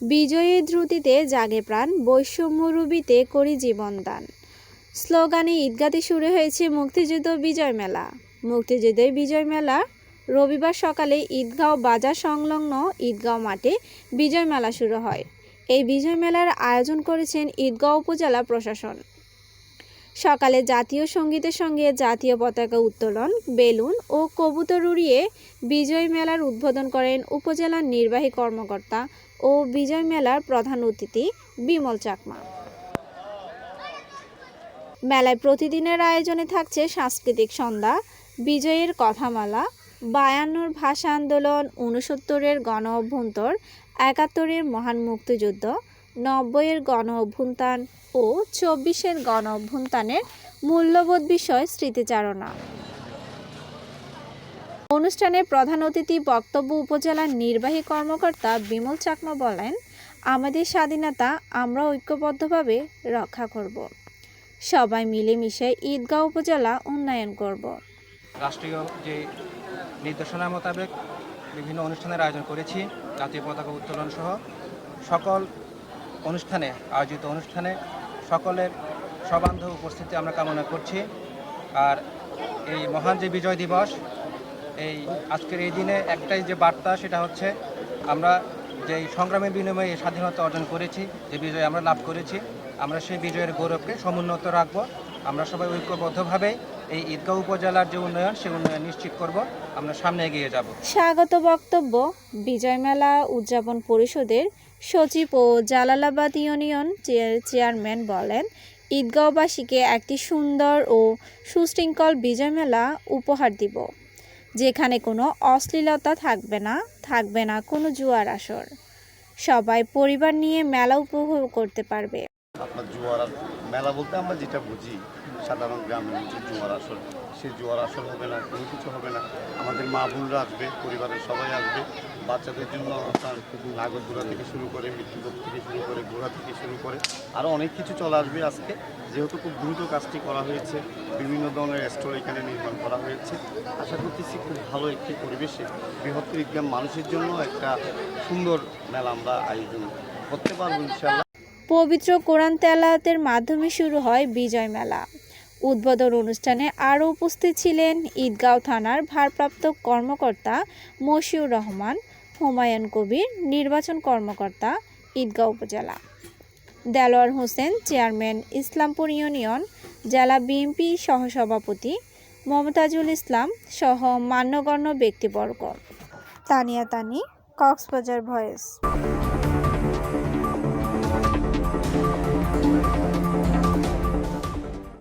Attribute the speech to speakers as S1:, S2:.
S1: বিজয়ী ধ্রুতিতে জাগে প্রাণ বৈষম্যরূপীতে করি জীবনদান স্লোগানে ঈদগাতে শুরু হয়েছে মুক্তিযুদ্ধ বিজয় মেলা। মুক্তিযুদ্ধের বিজয় মেলা রবিবার সকালে ঈদগাঁও বাজার সংলগ্ন ঈদগাঁও মাঠে বিজয় মেলা শুরু হয়। এই বিজয় মেলার আয়োজন করেছেন ঈদগাঁও উপজেলা প্রশাসন। সকালে জাতীয় সঙ্গীতের সঙ্গে জাতীয় পতাকা উত্তোলন, বেলুন ও কবুতর উড়িয়ে বিজয় মেলার উদ্বোধন করেন উপজেলার নির্বাহী কর্মকর্তা ও বিজয় মেলার প্রধান অতিথি বিমল চাকমা। মেলায় প্রতিদিনের আয়োজনে থাকছে সাংস্কৃতিক সন্ধ্যা, বিজয়ের কথামালা, বায়ান্নর ভাষা আন্দোলন উনসত্তরের গণ অভ্যন্তর, একাত্তরের মহান মুক্তিযুদ্ধ নব্বইয়ের গণ অভ্যুত্থান ও চব্বিশের গণ অভ্যুত্থানের মূল্যবোধ বিষয় স্মৃতিচারণা। অনুষ্ঠানে প্রধান অতিথি বক্তব্য উপজেলার নির্বাহী কর্মকর্তা বিমল চাকমা বলেন, আমাদের স্বাধীনতা আমরা ঐক্যবদ্ধভাবে রক্ষা করব। সবাই মিলেমিশে ঈদগাঁও উপজেলা উন্নয়ন করব।
S2: রাষ্ট্রীয় যে নির্দেশনা মোতাবেক বিভিন্ন অনুষ্ঠানের আয়োজন করেছি, জাতীয় পতাকা উত্তোলন সহ সকল অনুষ্ঠানে, আয়োজিত অনুষ্ঠানে সকলের সবান্ধব উপস্থিতি আমরা কামনা করছি। আর এই মহান যে বিজয় দিবস, এই আজকের এই দিনে একটাই যে বার্তা, সেটা হচ্ছে আমরা যেই সংগ্রামের বিনিময়ে স্বাধীনতা অর্জন করেছি, যে বিজয় আমরা লাভ করেছি, আমরা সেই বিজয়ের গৌরবকে সমুন্নত রাখব। আমরা সবাই ঐক্যবদ্ধভাবে এই ঈদগাঁও উপজেলার যে উন্নয়ন সেই উন্নয়ন নিশ্চিত করব। আমরা সামনে এগিয়ে যাব।
S1: স্বাগত বক্তব্য, বিজয় মেলা উদযাপন পরিষদের সচিব ও জালালাবাদ ইউনিয়ন চেয়ার- চেয়ারম্যান বলেন, ঈদগাঁওবাসীকে একটি সুন্দর ও সুশৃঙ্খল বিজয় মেলা উপহার দিব, যেখানে কোনো অশ্লীলতা থাকবে না থাকবে না কোনো জুয়ার আসর। সবাই পরিবার নিয়ে মেলা উপভোগ করতে পারবে।
S3: আপনার জোয়ার মেলা বলতে আমরা যেটা বুঝি, সাধারণ গ্রামের যে জোয়ার আসর সে জোয়ার আসর হবে না, কোনো কিছু হবে না। আমাদের মা বোনরা আসবে, পরিবারের সবাই আসবে, বাচ্চাদের জন্য আপনার নাগরদোলা থেকে শুরু করে মৃত্যুদোপ থেকে শুরু করে, ঘোড়া থেকে শুরু করে আরও অনেক কিছু চলে আসবে আজকে। যেহেতু খুব দ্রুত কাজটি করা হয়েছে, বিভিন্ন ধরনের স্টোর এখানে নির্মাণ করা হয়েছে। আশা করতেছি খুব ভালো একটি পরিবেশে বৃহত্তর গ্রাম মানুষের জন্য একটা সুন্দর মেলা আমরা আয়োজন করতে পারব ইনশাল্লাহ
S1: পবিত্র কোরআন তেলাতের মাধ্যমে শুরু হয় বিজয় মেলা। উদ্বোধন অনুষ্ঠানে আরও উপস্থিত ছিলেন ঈদগাঁও থানার ভারপ্রাপ্ত কর্মকর্তা মশিউর রহমান, হুমায়ুন কবির, নির্বাচন কর্মকর্তা, ঈদগাঁও উপজেলা। দেলোয়ার হোসেন, চেয়ারম্যান, ইসলামপুর ইউনিয়ন, জেলা বিএনপি সহসভাপতি মমতাজুল ইসলাম সহ মান্যগণ্য ব্যক্তিবর্গ। তানিয়া তানি, কক্সবাজার ভয়েস।